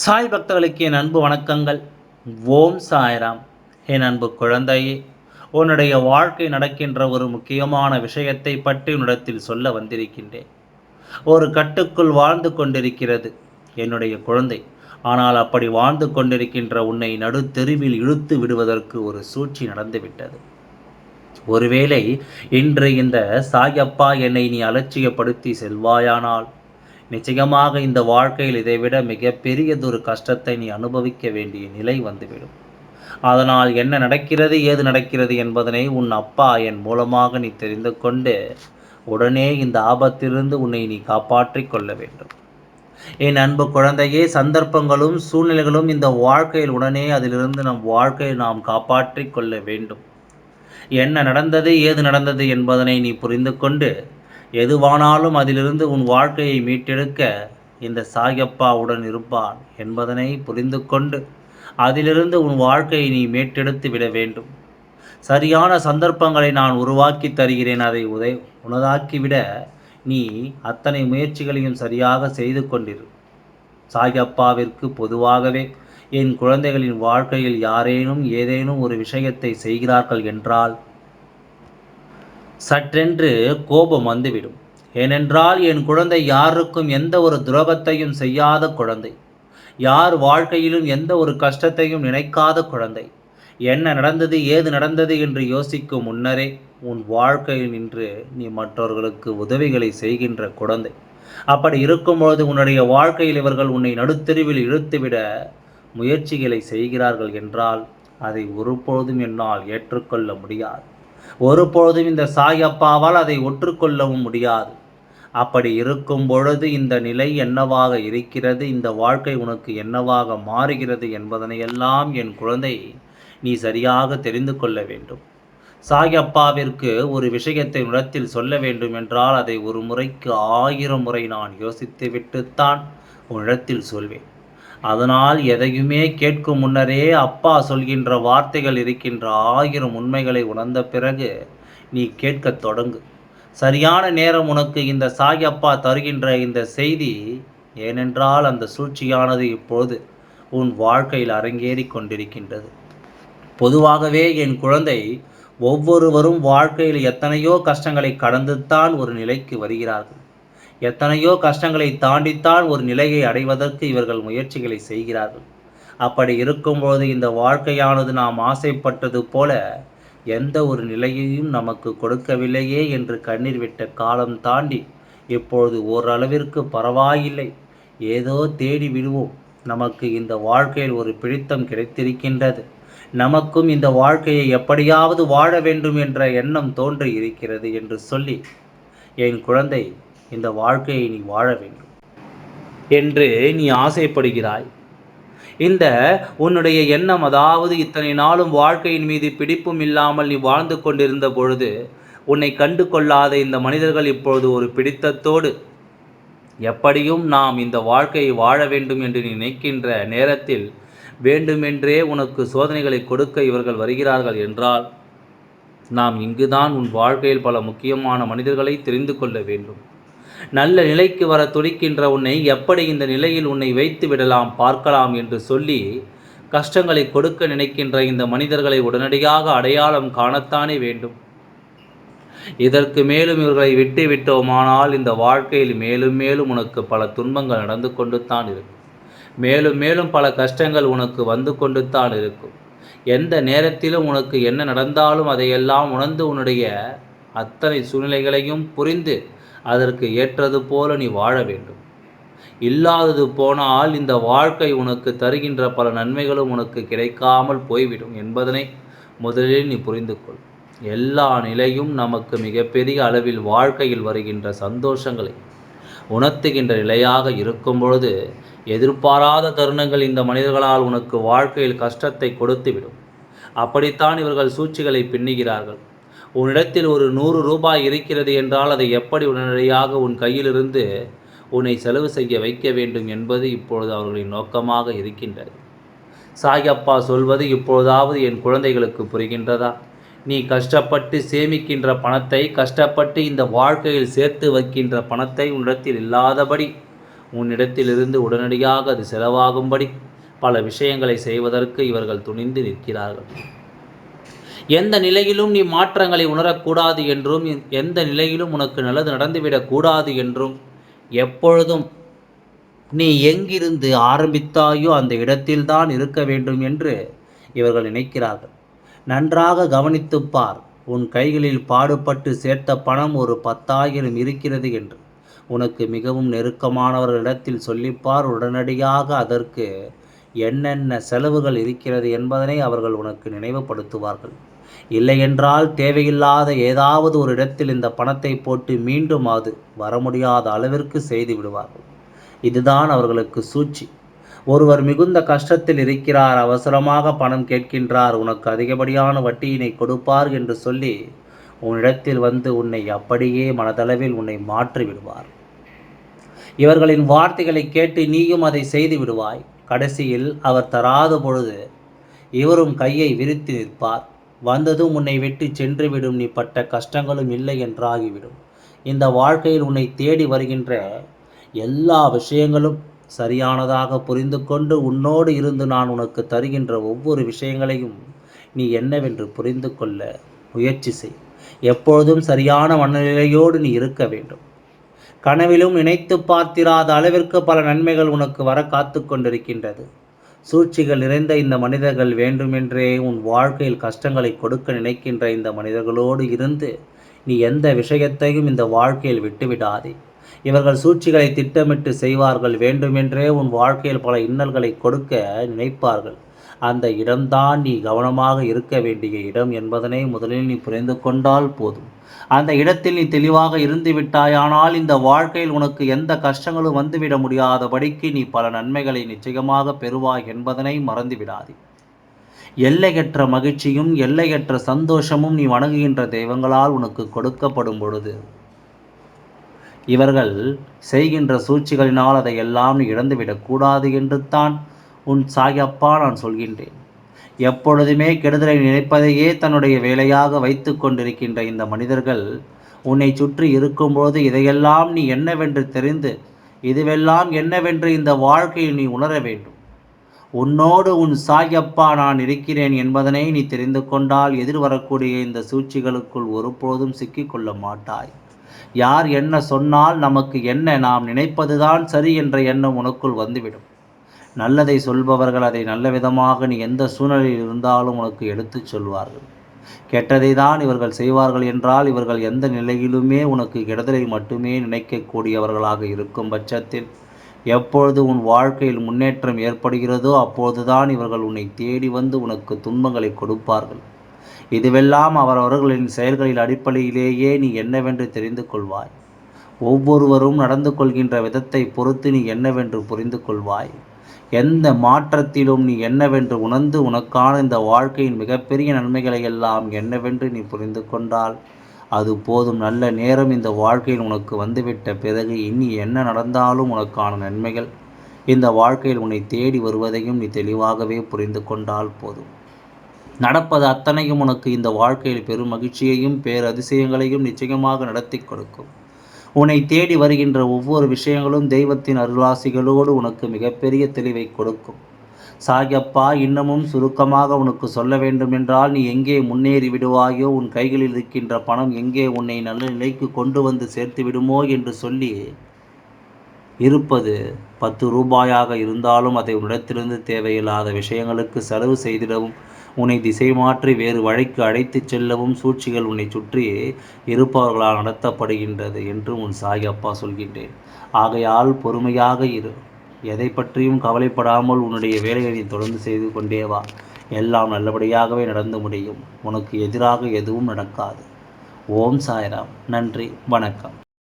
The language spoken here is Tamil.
சாய் பக்தர்களுக்கு என் அன்பு வணக்கங்கள். ஓம் சாய்ராம். என் அன்பு குழந்தையே உன்னுடைய வாழ்க்கை நடக்கின்ற ஒரு முக்கியமான விஷயத்தை பற்றி உன்னிடத்தில் சொல்ல வந்திருக்கின்றேன். ஒரு கட்டுக்குள் வாழ்ந்து கொண்டிருக்கிறது என்னுடைய குழந்தை. ஆனால் அப்படி வாழ்ந்து கொண்டிருக்கின்ற உன்னை நடுத்தெருவில் இழுத்து விடுவதற்கு ஒரு சூழ்ச்சி நடந்துவிட்டது. ஒருவேளை இன்று இந்த சாயப்பா என்னை நீ அலட்சியப்படுத்தி செல்வாயானால் நிச்சயமாக இந்த வாழ்க்கையில் இதைவிட மிகப்பெரியதொரு கஷ்டத்தை நீ அனுபவிக்க வேண்டிய நிலை வந்துவிடும். அதனால் என்ன நடக்கிறது ஏது நடக்கிறது என்பதனை உன் அப்பா என் மூலமாக நீ தெரிந்து கொண்டு உடனே இந்த ஆபத்திலிருந்து உன்னை நீ காப்பாற்றிக் கொள்ள வேண்டும். என் அன்பு குழந்தையே சந்தர்ப்பங்களும் சூழ்நிலைகளும் இந்த வாழ்க்கையில் உடனே அதிலிருந்து நம் வாழ்க்கையை நாம் காப்பாற்றிக் கொள்ள வேண்டும். என்ன நடந்தது ஏது நடந்தது என்பதனை நீ புரிந்து கொண்டு எதுவானாலும் அதிலிருந்து உன் வாழ்க்கையை மீட்டெடுக்க இந்த சாயப்பா உடன் இருப்பான் என்பதனை புரிந்து கொண்டு அதிலிருந்து உன் வாழ்க்கையை நீ மீட்டெடுத்து விட வேண்டும். சரியான சந்தர்ப்பங்களை நான் உருவாக்கி தருகிறேன். அதை உதய உனதாக்கிவிட நீ அத்தனை முயற்சிகளையும் சரியாக செய்து கொண்டிரு. சாயப்பாவிற்கு பொதுவாகவே என் குழந்தைகளின் வாழ்க்கையில் யாரேனும் ஏதேனும் ஒரு விஷயத்தை செய்கிறார்கள் என்றால் சற்றென்று கோபம் வந்துவிடும். ஏனென்றால் என் குழந்தை யாருக்கும் எந்த ஒரு துரோகத்தையும் செய்யாத குழந்தை. யார் வாழ்க்கையிலும் எந்த ஒரு கஷ்டத்தையும் நினைக்காத குழந்தை. என்ன நடந்தது ஏது நடந்தது என்று யோசிக்கும் முன்னரே உன் வாழ்க்கையில் நின்று நீ மற்றவர்களுக்கு உதவிகளை செய்கின்ற குழந்தை. அப்படி இருக்கும்பொழுது உன்னுடைய வாழ்க்கையில் இவர்கள் உன்னை நடுத்தெருவில் இழுத்துவிட முயற்சிகளை செய்கிறார்கள் என்றால் அதை ஒருபொழுதும் என்னால் ஏற்றுக்கொள்ள முடியாது. ஒருபொழுதும் இந்த சாயப்பாவால் அதை ஒற்றுக்கொள்ளவும் முடியாது. அப்படி இருக்கும் பொழுது இந்த நிலை என்னவாக இருக்கிறது? இந்த வாழ்க்கை உனக்கு என்னவாக மாறுகிறது என்பதனையெல்லாம் என் குழந்தை நீ சரியாக தெரிந்து கொள்ள வேண்டும். சாயப்பாவிற்கு ஒரு விஷயத்தை உடத்தில் சொல்ல வேண்டும் என்றால் அதை ஒரு முறைக்கு ஆயிரம் முறை நான் யோசித்து விட்டுத்தான் உன்னிடத்தில் சொல்வேன். அதனால் எதையுமே கேட்கும் முன்னரே அப்பா சொல்கின்ற வார்த்தைகள் இருக்கின்ற ஆயிரம் உண்மைகளை உணர்ந்த பிறகு நீ கேட்கத் தொடங்கு. சரியான நேரம் உனக்கு இந்த சாயப்பா தருகின்ற இந்த செய்தி ஏனென்றால் அந்த சூழ்ச்சியானது இப்பொழுது உன் வாழ்க்கையில் அரங்கேறி கொண்டிருக்கின்றது. பொதுவாகவே என் குழந்தை ஒவ்வொருவரும் வாழ்க்கையில் எத்தனையோ கஷ்டங்களை கடந்துத்தான் ஒரு நிலைக்கு வருகிறார்கள். எத்தனையோ கஷ்டங்களை தாண்டித்தான் ஒரு நிலையை அடைவதற்கு இவர்கள் முயற்சிகளை செய்கிறார்கள். அப்படி இருக்கும்போது இந்த வாழ்க்கையானது நாம் ஆசைப்பட்டது போல எந்த ஒரு நிலையையும் நமக்கு கொடுக்கவில்லையே என்று கண்ணீர் விட்ட காலம் தாண்டி இப்பொழுது ஓரளவிற்கு பரவாயில்லை. ஏதோ தேடி விடுவோம். நமக்கு இந்த வாழ்க்கையில் ஒரு பிடித்தம் கிடைத்திருக்கின்றது. நமக்கும் இந்த வாழ்க்கையை எப்படியாவது வாழ வேண்டும் என்ற எண்ணம் தோன்றி இருக்கிறது என்று சொல்லி என் குழந்தை இந்த வாழ்க்கையை நீ வாழ வேண்டும் என்று நீ ஆசைப்படுகிறாய். இந்த உன்னுடைய எண்ணம் அதாவது இத்தனை நாளும் வாழ்க்கையின் மீது பிடிப்பும் இல்லாமல் நீ வாழ்ந்து கொண்டிருந்த பொழுது உன்னை கண்டு கொள்ளாத இந்த மனிதர்கள் இப்பொழுது ஒரு பிடித்தத்தோடு எப்படியும் நாம் இந்த வாழ்க்கையை வாழ வேண்டும் என்று நீ நினைக்கின்ற நேரத்தில் வேண்டுமென்றே உனக்கு சோதனைகளை கொடுக்க இவர்கள் வருகிறார்கள் என்றால் நாம் இங்குதான் உன் வாழ்க்கையில் பல முக்கியமான மனிதர்களை தெரிந்து கொள்ள வேண்டும். நல்ல நிலைக்கு வர துடிக்கின்ற உன்னை எப்படி இந்த நிலையில் உன்னை வைத்து விடலாம் பார்க்கலாம் என்று சொல்லி கஷ்டங்களை கொடுக்க நினைக்கின்ற இந்த மனிதர்களை உடனடியாக அடையாளம் காணத்தானே வேண்டும். இதற்கு மேலும் இவர்களை விட்டு விட்டோமானால் இந்த வாழ்க்கையில் மேலும் மேலும் உனக்கு பல துன்பங்கள் நடந்து கொண்டு தான் இருக்கும். மேலும் மேலும் பல கஷ்டங்கள் உனக்கு வந்து கொண்டு தான் இருக்கும். எந்த நேரத்திலும் உனக்கு என்ன நடந்தாலும் அதையெல்லாம் உணர்ந்து உன்னுடைய அத்தனை சூழ்நிலைகளையும் புரிந்து அதற்கு ஏற்றது போல நீ வாழ வேண்டும். இல்லாதது போனால் இந்த வாழ்க்கை உனக்கு தருகின்ற பல நன்மைகளும் உனக்கு கிடைக்காமல் போய்விடும் என்பதனை முதலில் நீ புரிந்து கொள் எல்லா நிலையும் நமக்கு மிகப்பெரிய அளவில் வாழ்க்கையில் வருகின்ற சந்தோஷங்களை உணர்த்துகின்ற நிலையாக இருக்கும் பொழுது எதிர்பாராத தருணங்கள் இந்த மனிதர்களால் உனக்கு வாழ்க்கையில் கஷ்டத்தை கொடுத்துவிடும். அப்படித்தான் இவர்கள் சூழ்ச்சிகளை பின்னுகிறார்கள். உன்னிடத்தில் ஒரு நூறு ரூபாய் இருக்கிறது என்றால் அதை எப்படி உடனடியாக உன் கையிலிருந்து உன்னை செலவு செய்ய வைக்க வேண்டும் என்பது இப்பொழுது அவர்களின் நோக்கமாக இருக்கின்றது. சாயப்பா சொல்வது இப்பொழுதாவது என் குழந்தைகளுக்கு புரிகின்றதா? நீ கஷ்டப்பட்டு சேமிக்கின்ற பணத்தை கஷ்டப்பட்டு இந்த வாழ்க்கையில் சேர்த்து வைக்கின்ற பணத்தை உன்னிடத்தில் இல்லாதபடி உன்னிடத்திலிருந்து உடனடியாக அது செலவாகும்படி பல விஷயங்களை செய்வதற்கு இவர்கள் துணிந்து நிற்கிறார்கள். எந்த நிலையிலும் நீ மாற்றங்களை உணரக்கூடாது என்றும் எந்த நிலையிலும் உனக்கு நல்லது நடந்துவிடக்கூடாது என்றும் எப்பொழுதும் நீ எங்கிருந்து ஆரம்பித்தாயோ அந்த இடத்தில்தான் இருக்க வேண்டும் என்று இவர்கள் நினைக்கிறார்கள். நன்றாக கவனித்துப் பார் உன் கைகளில் பாடுபட்டு சேர்த்த பணம் ஒரு பத்தாயிரம் இருக்கிறது என்று. உனக்கு மிகவும் நெருக்கமானவர்களிடத்தில் சொல்லிப்பார் உடனடியாக அதற்கு என்னென்ன செலவுகள் இருக்கிறது என்பதனை அவர்கள் உனக்கு நினைவுபடுத்துவார்கள். இல்லையென்றால் தேவையில்லாத ஏதாவது ஒரு இடத்தில் இந்த பணத்தை போட்டு மீண்டும் அது வர முடியாத அளவிற்கு செய்து விடுவார்கள். இதுதான் அவர்களுக்கு சூழ்ச்சி. ஒருவர் மிகுந்த கஷ்டத்தில் இருக்கிறார் அவசரமாக பணம் கேட்கின்றார் உனக்கு அதிகப்படியான வட்டியினை கொடுப்பார் என்று சொல்லி உன்னிடத்தில் வந்து உன்னை அப்படியே மனதளவில் உன்னை மாற்றி விடுவார். இவர்களின் வார்த்தைகளை கேட்டு நீயும் அதை செய்து விடுவாய். கடைசியில் அவர் தராத பொழுது இவரும் கையை விரித்து நிற்பார். வந்ததும் உன்னை விட்டு சென்றுவிடும் நீ பட்ட கஷ்டங்களும் இல்லை என்றாகிவிடும். இந்த வாழ்க்கையில் உன்னை தேடி வருகின்ற எல்லா விஷயங்களும் சரியானதாக புரிந்து கொண்டு உன்னோடு இருந்து நான் உனக்கு தருகின்ற ஒவ்வொரு விஷயங்களையும் நீ என்னவென்று புரிந்து கொள்ள முயற்சி செய். எப்பொழுதும் சரியான மனநிலையோடு நீ இருக்க வேண்டும். கனவிலும் நினைத்து பார்த்திராத அளவிற்கு பல நன்மைகள் உனக்கு வர காத்து கொண்டிருக்கின்றது. சூழ்ச்சிகள் நிறைந்த இந்த மனிதர்கள் வேண்டுமென்றே உன் வாழ்க்கையில் கஷ்டங்களை கொடுக்க நினைக்கின்ற இந்த மனிதர்களோடு இருந்து நீ எந்த விஷயத்தையும் இந்த வாழ்க்கையில் விட்டுவிடாதே. இவர்கள் சூழ்ச்சிகளை திட்டமிட்டு செய்வார்கள். வேண்டுமென்றே உன் வாழ்க்கையில் பல இன்னல்களை கொடுக்க நினைப்பார்கள். அந்த இடம்தான் நீ கவனமாக இருக்க வேண்டிய இடம் என்பதனை முதலில் நீ புரிந்து கொண்டால் போதும். அந்த இடத்தில் நீ தெளிவாக இருந்து விட்டாயானால் இந்த வாழ்க்கையில் உனக்கு எந்த கஷ்டங்களும் வந்துவிட முடியாதபடிக்கு நீ பல நன்மைகளை நிச்சயமாக பெறுவாய் என்பதனை மறந்துவிடாதே எல்லையற்ற மகிழ்ச்சியும் எல்லையற்ற சந்தோஷமும் நீ வணங்குகின்ற தெய்வங்களால் உனக்கு கொடுக்கப்படும் பொழுது இவர்கள் செய்கின்ற சூழ்ச்சிகளினால் அதை எல்லாம் நீ இழந்துவிடக் என்று தான் உன் சாயப்பா நான் சொல்கின்றேன். எப்பொழுதுமே கெடுதலை நினைப்பதையே தன்னுடைய வேலையாக வைத்து கொண்டிருக்கின்ற இந்த மனிதர்கள் உன்னை சுற்றி இருக்கும்போது இதையெல்லாம் நீ என்னவென்று தெரிந்து இதுவெல்லாம் என்னவென்று இந்த வாழ்க்கையில் நீ உணர வேண்டும். உன்னோடு உன் சாயப்பா நான் இருக்கிறேன் என்பதனை நீ தெரிந்து கொண்டால் எதிர்வரக்கூடிய இந்த சூழ்ச்சிகளுக்குள் ஒருபோதும் சிக்கிக்கொள்ள மாட்டாய். யார் என்ன சொன்னால் நமக்கு என்ன நாம் நினைப்பதுதான் சரி என்ற எண்ணம் உனக்குள் வந்துவிடும். நல்லதை சொல்பவர்கள் அதை நல்ல விதமாக நீ எந்த சூழ்நிலையில் இருந்தாலும் உனக்கு எடுத்துச் சொல்வார்கள். கெட்டதை தான் இவர்கள் செய்வார்கள் என்றால் இவர்கள் எந்த நிலையிலுமே உனக்கு கெடுதலை மட்டுமே நினைக்கக்கூடியவர்களாக இருக்கும் பட்சத்தில். எப்பொழுது உன் வாழ்க்கையில் முன்னேற்றம் ஏற்படுகிறதோ அப்போதுதான் இவர்கள் உன்னை தேடி வந்து உனக்கு துன்பங்களை கொடுப்பார்கள். இதுவெல்லாம் அவரவர்களின் செயல்களின் அடிப்படையிலேயே நீ என்னவென்று தெரிந்து கொள்வாய். ஒவ்வொருவரும் நடந்து கொள்கின்ற விதத்தை பொறுத்து நீ என்னவென்று புரிந்து கொள்வாய். எந்த மாற்றத்திலும் நீ என்னவென்று உணர்ந்து உனக்கான இந்த வாழ்க்கையின் மிகப்பெரிய நன்மைகளை எல்லாம் என்னவென்று நீ புரிந்து கொண்டால் அது போதும். நல்ல நேரம் இந்த வாழ்க்கையில் உனக்கு வந்துவிட்ட பிறகு இனி என்ன நடந்தாலும் உனக்கான நன்மைகள் இந்த வாழ்க்கையில் உன்னை தேடி வருவதையும் நீ தெளிவாகவே புரிந்து கொண்டால் போதும். நடப்பது அத்தனையும் உனக்கு இந்த வாழ்க்கையில் பெரும் மகிழ்ச்சியையும் பேரதிசயங்களையும் நிச்சயமாக நடத்தி கொடுக்கும். உன்னை தேடி வருகின்ற ஒவ்வொரு விஷயங்களும் தெய்வத்தின் அருளாசிகளோடு உனக்கு மிகப்பெரிய தெளிவை கொடுக்கும். சாயப்பா இன்னமும் சுருக்கமாக உனக்கு சொல்ல வேண்டுமென்றால் நீ எங்கே முன்னேறி விடுவாயோ உன் கைகளில் இருக்கின்ற பணம் எங்கே உன்னை நல்ல நிலைக்கு கொண்டு வந்து சேர்த்து விடுமோ என்று சொல்லி இருப்பது பத்து ரூபாயாக இருந்தாலும் அதை உன்னிடத்திலிருந்து தேவையில்லாத விஷயங்களுக்கு செலவு செய்திடவும். உன்னை திசை மாற்றி வேறு வழிக்கு அழைத்துச் செல்லவும் சூழ்ச்சிகள் உன்னை சுற்றி இருப்பவர்களால் நடத்தப்படுகின்றது என்று உன் சாய் அப்பா சொல்கின்றேன். ஆகையால் பொறுமையாக இரு. எதை பற்றியும் கவலைப்படாமல் உன்னுடைய வேலையை நீ தொடர்ந்து செய்து கொண்டே வா. எல்லாம் நல்லபடியாகவே நடந்து முடியும். உனக்கு எதிராக எதுவும் நடக்காது. ஓம் சாய்ராம். நன்றி. வணக்கம்.